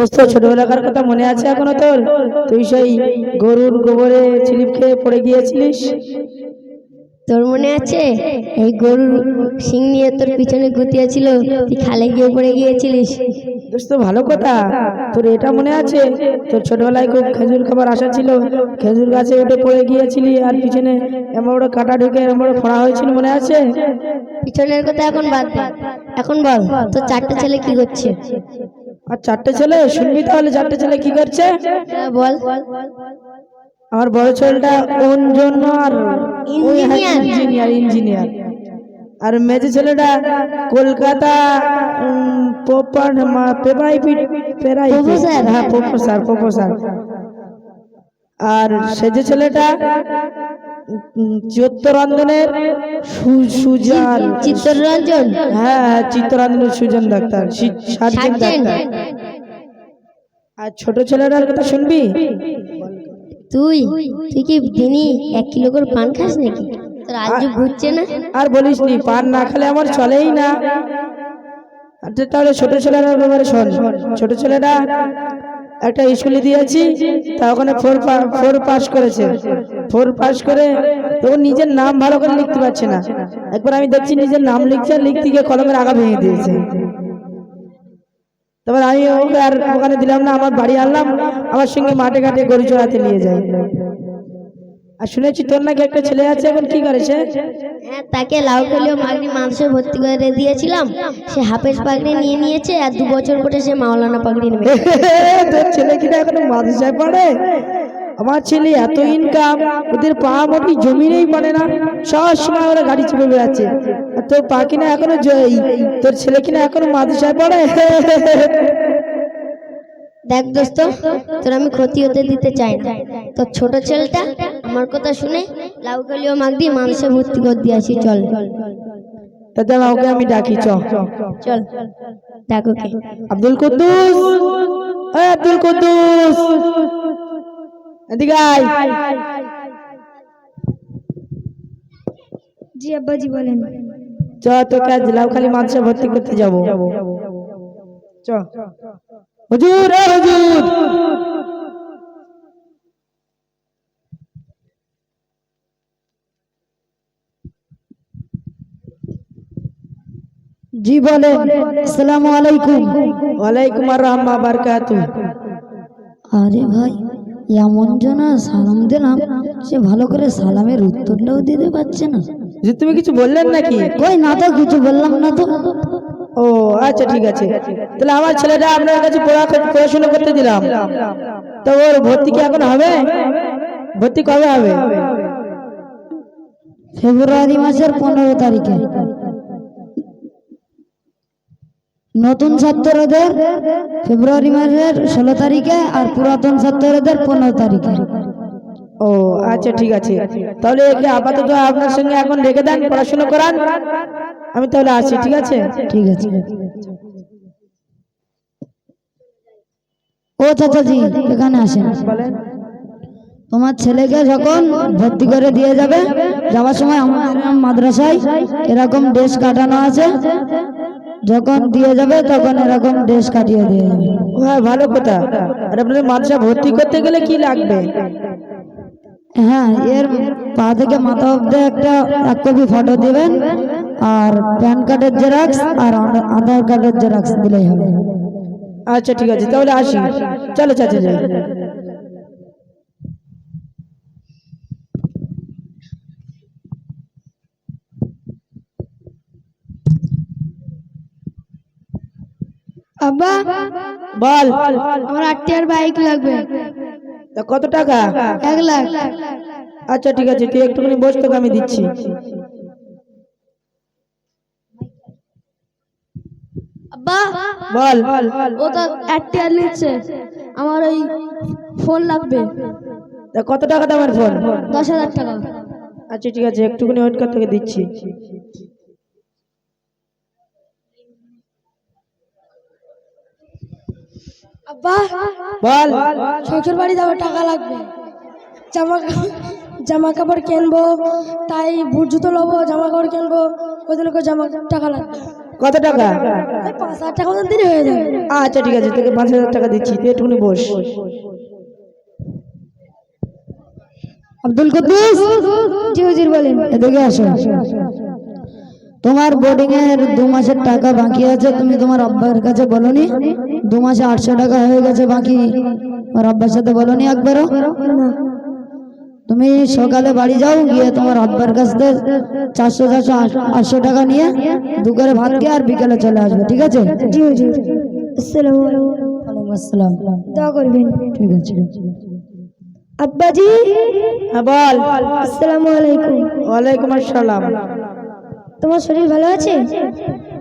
দোস্ত ছোটবেলাকার কথা মনে আছে এখনও তোর? তুই সেই গরুর গোবরে ছিলিপ খেয়ে পড়ে গিয়েছিলিস? তোর মনে আছে? এই গরুর শিং নিয়ে তোর পিছনে গুতিয়েছিল তুই খালে গিয়ে পড়ে গিয়েছিলিস। দোস্ত ভালো কথা। তোর এটা মনে আছে? তোর ছোটবেলায় খুব খেজুর খাবার আশা ছিল। খেজুর গাছে উঠে পড়ে গিয়েছিলি আর পিছনে এমন বড় কাটা ঢুকে এমন বড় ফোড়া হয়েছিল মনে আছে? পিছনের কথা এখন বাদ এখন বল তোর চারটে ছেলে কি করছে? আর চারটে ছেলে? শুনবি তাহলে চারটে ছেলে কি করছে? হ্যাঁ, বল। আমার বড় ছেলেটা কোন জন্য আর ইঞ্জিনিয়ার ইঞ্জিনিয়ার আর মেজে ছেলেটা কলকাতা পেপার পেরাই? হ্যাঁ প্রফেসর প্রফেসর। আর সেজে ছেলেটা চিত্তরঞ্জনের সুজান। চিত্তরঞ্জন? হ্যাঁ হ্যাঁ চিত্তরঞ্জনের সুজন ডাক্তার সার্জেন ডাক্তার। আর ছোট ছেলেটার কথা শুনবি? তুই? তুই কি দিনই এক কিলো করে পান খাস নাকি? তোর আজও ঘুরছে না? আর বলিস নি পান না খেলে আমার চলেই না। তাহলে ছোট ছেলেটার ব্যাপারে শোন। ছোট ছেলেটা একটা স্কুলে দিয়েছি, তা ওখানে ফোর ফোর পাস করেছে। ফোর পাস করে তখন নিজের নাম ভালো করে লিখতে পারছে না। একবার আমি দেখছি নিজের নাম লিখছে, লিখতে গিয়ে কলমের আগা ভেঙে দিয়েছে। তারপর আমি ওকে আর ওখানে দিলাম না, আমার বাড়ি আনলাম, আমার সঙ্গে মাঠে ঘাটে গরু চড়াতে নিয়ে যাই আর শুনেছি তোর নাকি একটা ছেলে আছে এখন কি করেছে হ্যাঁ তাকে লাউ খেলেও মাগনি মাংসে ভর্তি করে দিয়েছিলাম। সে হাফেজ পাগড়ি নিয়ে নিয়েছে আর দু বছর পরে সে মাওলানা পাগড়ি নেবে। তোর ছেলে কিনা এখনও মাদ্রাসায় পড়ে? আমার ছেলে এত ইনকাম ওদের পা মোটি জমি নেই পারে না। সব সময় ওরা গাড়ি চেপে বেড়াচ্ছে। আর তোর পা কিনা এখনও জয়ী। তোর ছেলে কিনা এখনও মাদ্রাসায় পড়ে? দেখ দোস্ত তোর আমি ক্ষতি হতে দিতে চাই না। তোর ছোট ছেলেটা আমার কথা শুনে লাউ কালিও মাগ দিয়ে মাংসে ভর্তি করে দিয়ে আসি চল। তাতে ওকে আমি ডাকি চ। চল দেখ ওকে। আব্দুল কুদ্দুস! এই আব্দুল কুদ্দুস! এদিকে আয়। জি আব্বাজি বলেন। চ তোকে আজ লাউখালি মাদ্রাসা ভর্তি করতে যাব। চ। হুজুর হুজুর। জি বলেন। আসসালামু আলাইকুম। ওয়ালাইকুম আসসালাম বারাকাতু। আরে ভাই এমন জনা সালাম দিলাম সে ভালো করে সালামের উত্তরটাও দিতে পারছে না। যে তুমি কিছু বললেন নাকি? কই না তো কিছু বললাম না তো। ও আচ্ছা ঠিক আছে। তাহলে আমার ছেলেটা আপনার কাছে পড়া পড়াশোনা করতে দিলাম। তো ওর ভর্তি কি এখন হবে? ভর্তি কবে হবে? ফেব্রুয়ারি মাসের পনেরো তারিখে। নতুন ছাত্রদের ফেব্রুয়ারি মাসের ষোলো তারিখে আর পুরাতন ছাত্রদের পনেরো তারিখে। ও আচ্ছা ঠিক আছে। তাহলে একে আপাতত আপনার সঙ্গে এখন রেখে দেন পড়াশোনা করান। আমি তাহলে আসি ঠিক আছে? ঠিক আছে। ও চাচাজি এখানে আসেন। তোমার ছেলেকে যখন ভর্তি করে দিয়ে যাবে যাওয়ার সময় আমাদের মাদ্রাসায় এরকম ড্রেস কাটানো আছে। যখন দিয়ে যাবে তখন এরকম ড্রেস কাটিয়ে দিয়ে যাবে। হ্যাঁ ভালো কথা। আর আপনাদের মাদ্রাসা ভর্তি করতে গেলে কি লাগবে? হ্যাঁ এর পা থেকে মাথা অব্দি একটা এক কপি ফটো দিবেন আর প্যান কার্ডের জেরক্স আর আধা- আধার কার্ডের জেরক্স দিলেই হবে। আচ্ছা ঠিক আছে তাহলে আসি। চলো চাচা যাই। আব্বা বল। আমার আটটি আর বাইক লাগবে। তা কত টাকা? এক লাখ। আচ্ছা ঠিক আছে তুই একটুখানি বস তোকে আমি দিচ্ছি। বল। ও তো নিচ্ছে। আমার ওই ফোন লাগবে। তা কত টাকা দামের ফোন? দশ হাজার টাকা। আচ্ছা ঠিক আছে একটুখানি ওয়েট কর তোকে দিচ্ছি। আব্বা বল। শ্বশুর বাড়ি যাব টাকা লাগবে। জামা জামা কাপড় কিনবো তাই বুট জুতো নেব জামা কাপড় কিনবো ওই জন্য জামা টাকা লাগবে। কত টাকা? পাঁচ হাজার টাকা মতন দিলে হয়ে যাবে। আচ্ছা ঠিক আছে তোকে পাঁচ হাজার টাকা দিচ্ছি তুই একটুখানি বস। আব্দুল কুদ্দুস জি হুজুর বলেন। এদিকে আসো তোমার বোর্ডিং এর দু মাসের টাকা বাকি আছে তুমি তোমার আব্বার কাছে বলনি? দু মাসে আটশো টাকা হয়ে গেছে বাকি। তোমার আব্বার সাথে বলনি একবারও? তুমি সকালে বাড়ি যাও গিয়ে তোমার আব্বার কাছ থেকে চারশো চারশো আটশো টাকা নিয়ে দুপুরে ভাত খেয়ে আর বিকেলে চলে আসবে ঠিক আছে? জি হুজুর আসসালামু আলাইকুম। ওয়ালাইকুম আসসালাম। দোয়া করবেন। ঠিক আছে। আব্বাজি? হ্যাঁ বল। আসসালামু আলাইকুম। ওয়ালাইকুম আসসালাম। তোমার শরীর ভালো আছে?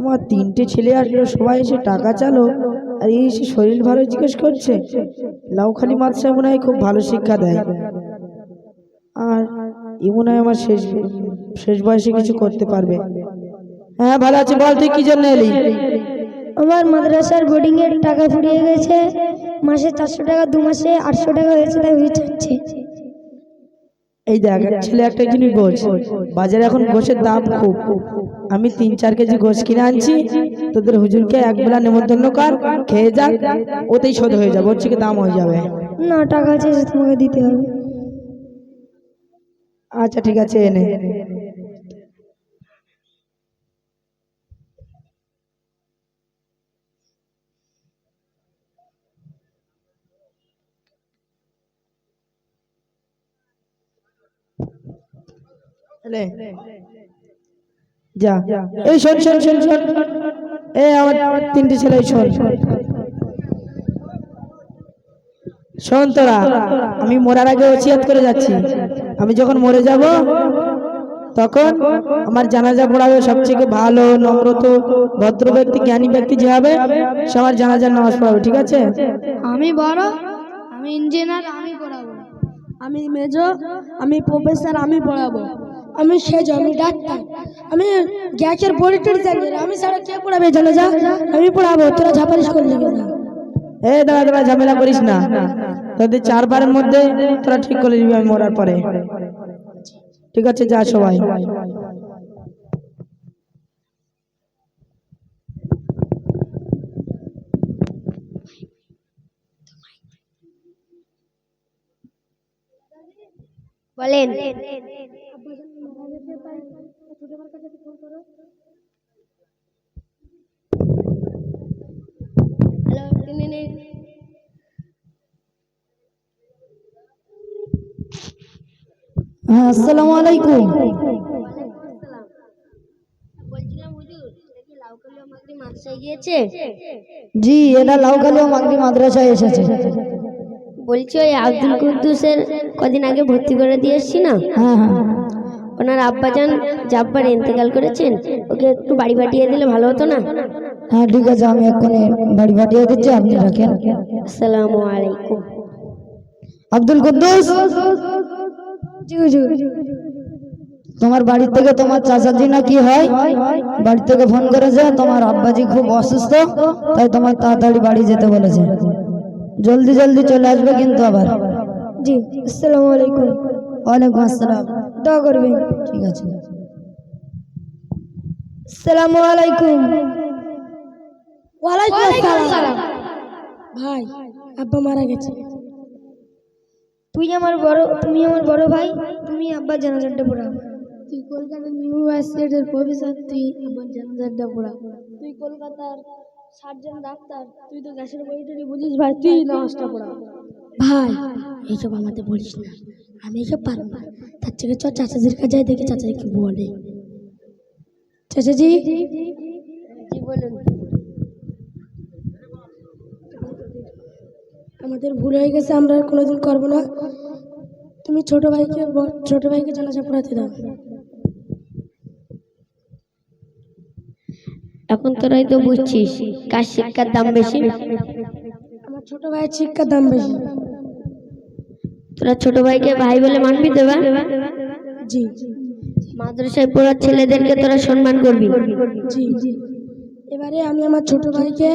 আমার তিনটে ছেলে আসলো সবাই এসে টাকা চালো আর এই এসে শরীর ভালো জিজ্ঞেস করছে লাউখালি মাদ্রাসা মনে হয় খুব ভালো শিক্ষা দেয়। আর এ মনে হয় আমার শেষ শেষ বয়সে কিছু করতে পারবে। হ্যাঁ ভালো আছে বল তুই কি জন্য এলি? আমার মাদ্রাসার বোর্ডিং এর টাকা ফুরিয়ে গেছে। মাসে চারশো টাকা দু মাসে আটশো টাকা হয়েছে তাই হয়ে যাচ্ছে। এই দেখ ছেলে একটা জিনিস গোস বাজারে এখন গোছের দাম খুব। আমি তিন চার কেজি গোস কিনে আনছি। তোদের হুজুরকে এক বেলা নেমন্তন্ন কর খেয়ে যাক ওতেই শোধ হয়ে যাবে। ওর থেকে দাম হয়ে যাবে। না টাকা আছে তোমাকে দিতে হবে। আচ্ছা ঠিক আছে এনে। যা। এই শোন শোন শোন শোন। এই আমার তিনটে ছেলে শোন। শোন তোরা আমি মরার আগে ওসিয়াত করে যাচ্ছি। আমি যখন মরে যাব তখন আমার জানাজা পড়াবে সবথেকে ভালো নম্রত ভদ্র ব্যক্তি জ্ঞানী ব্যক্তি যে হবে সে আমার জানাজার নামাজ পড়াবে ঠিক আছে? আমি বড় আমি ইঞ্জিনিয়ার আমি পড়াবো। আমি মেজো আমি প্রফেসর আমি পড়াবো। আমি সে আমি ডাক্তার আমি গ্যাসের বড়িটার জানি আমি সারা কে পড়াবে চলে যা। আমি পড়াবো তোরা ঝাপারিস করলি না এ দাদা দাঁড়া ঝামেলা করিস না। তোদের চারবারের মধ্যে তোরা ঠিক করে দিবি আমি মরার পরে। ঠিক আছে যা সবাই। বলেন। হ্যাঁ আসসালামু আলাইকুম। বলছিলাম হুজুর দেখি লাউকালি আমাকে মাদ্রাসায় গিয়েছে? জি এটা লাউকালি ও মাগরি মাদ্রাসায় এসেছে। বলছি ওই আব্দুল কুদ্দুসের কদিন আগে ভর্তি করে দিয়ে এসছি না? হ্যাঁ হ্যাঁ। ওনার আব্বাজান জাব্বার ইন্তেকাল করেছেন ওকে একটু বাড়ি পাঠিয়ে দিলে ভালো হতো না হ্যাঁ ঠিক আছে আমি এক্ষুনি বাড়ি পাঠিয়ে দিচ্ছি আপনি রাখেন আসসালামু আলাইকুম আব্দুল কুদ্দুস তোমার বাড়ি থেকে তোমার চাচাজি না কি হয় বাড়ি থেকে ফোন করেছে তোমার আব্বাজি খুব অসুস্থ তাই তোমার তাড়াতাড়ি বাড়ি যেতে বলেছে জলদি জলদি চলে আসবে কিন্তু আবার জি আসসালামু আলাইকুম। ওয়ালাইকুম আসসালাম। দোয়া করবেন। ঠিক আছে। আসসালামু আলাইকুম। ওয়ালাইকুম আসসালাম। ভাই আব্বা মারা গেছে। তুই আমার বড় তুমি আমার বড় ভাই তুমি আব্বার জানাজারটা পড়া। তুই কলকাতা ইউনিভার্সিটির প্রফেসর তুই আমার জানাজারটা পড়া। তুই কলকাতার সার্জন ডাক্তার তুই তো গ্যাসের বইটারি বুঝিস ভাই তুই নামাজটা পড়া। ভাই এইসব আমাদের বলিস না। আমি এইসব পারব না। তার থেকে চ চাচাজির কাছে যাই দেখি চাচাজি কি বলে। চাচাজি? জি বলুন। আমাদের ভুল হয়ে গেছে আমরা আর কোনোদিন করব না। তুমি ছোট ভাইকে ছোট ভাইকে জানাজা পড়াতে দাও। এখন তোরাই তো বুঝছিস কার শিক্ষার দাম বেশি। আমার ছোট ভাইয়ের শিক্ষার দাম বেশি। তোরা ছোট ভাইকে ভাই বলে মানবি দেবা? জি। মাদ্রাসায় পড়ার ছেলেদেরকে তোরা সম্মান করবি। জি জি। এবারে আমি আমার ছোট ভাইকে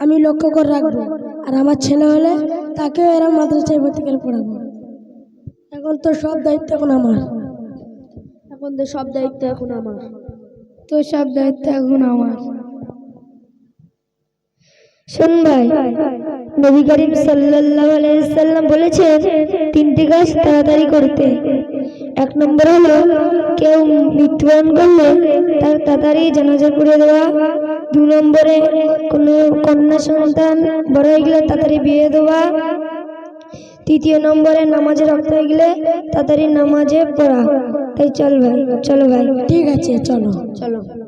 আমি লক্ষ্য করে রাখব। আর আমার ছেলে হলে তাকেও এরা মাদ্রাসায় ভর্তি করে পড়াবো। এখন তো সব দায়িত্ব এখন আমার। এখন তো সব দায়িত্ব এখন আমার। তো সব দায়িত্ব এখন আমার। শোন ভাই, নবী করিম সাল্লাল্লাহু আলাইহি সাল্লাম বলেছেন, তিনটি কাজ তাড়াতাড়ি করতে। এক নম্বর হলো, কেউ মৃত্যুবরণ করলে তার তাড়াতাড়ি জানাজা করে দেওয়া। দু নম্বরে কোনো কন্যা সন্তান বড় হয়ে গেলে তাড়াতাড়ি বিয়ে দেওয়া। তৃতীয় নম্বরে নামাজে রক্ত হয়ে গেলে তাড়াতাড়ি নামাজে পড়া। তাই চল ভাই চলো ভাই। ঠিক আছে চলো। চলো।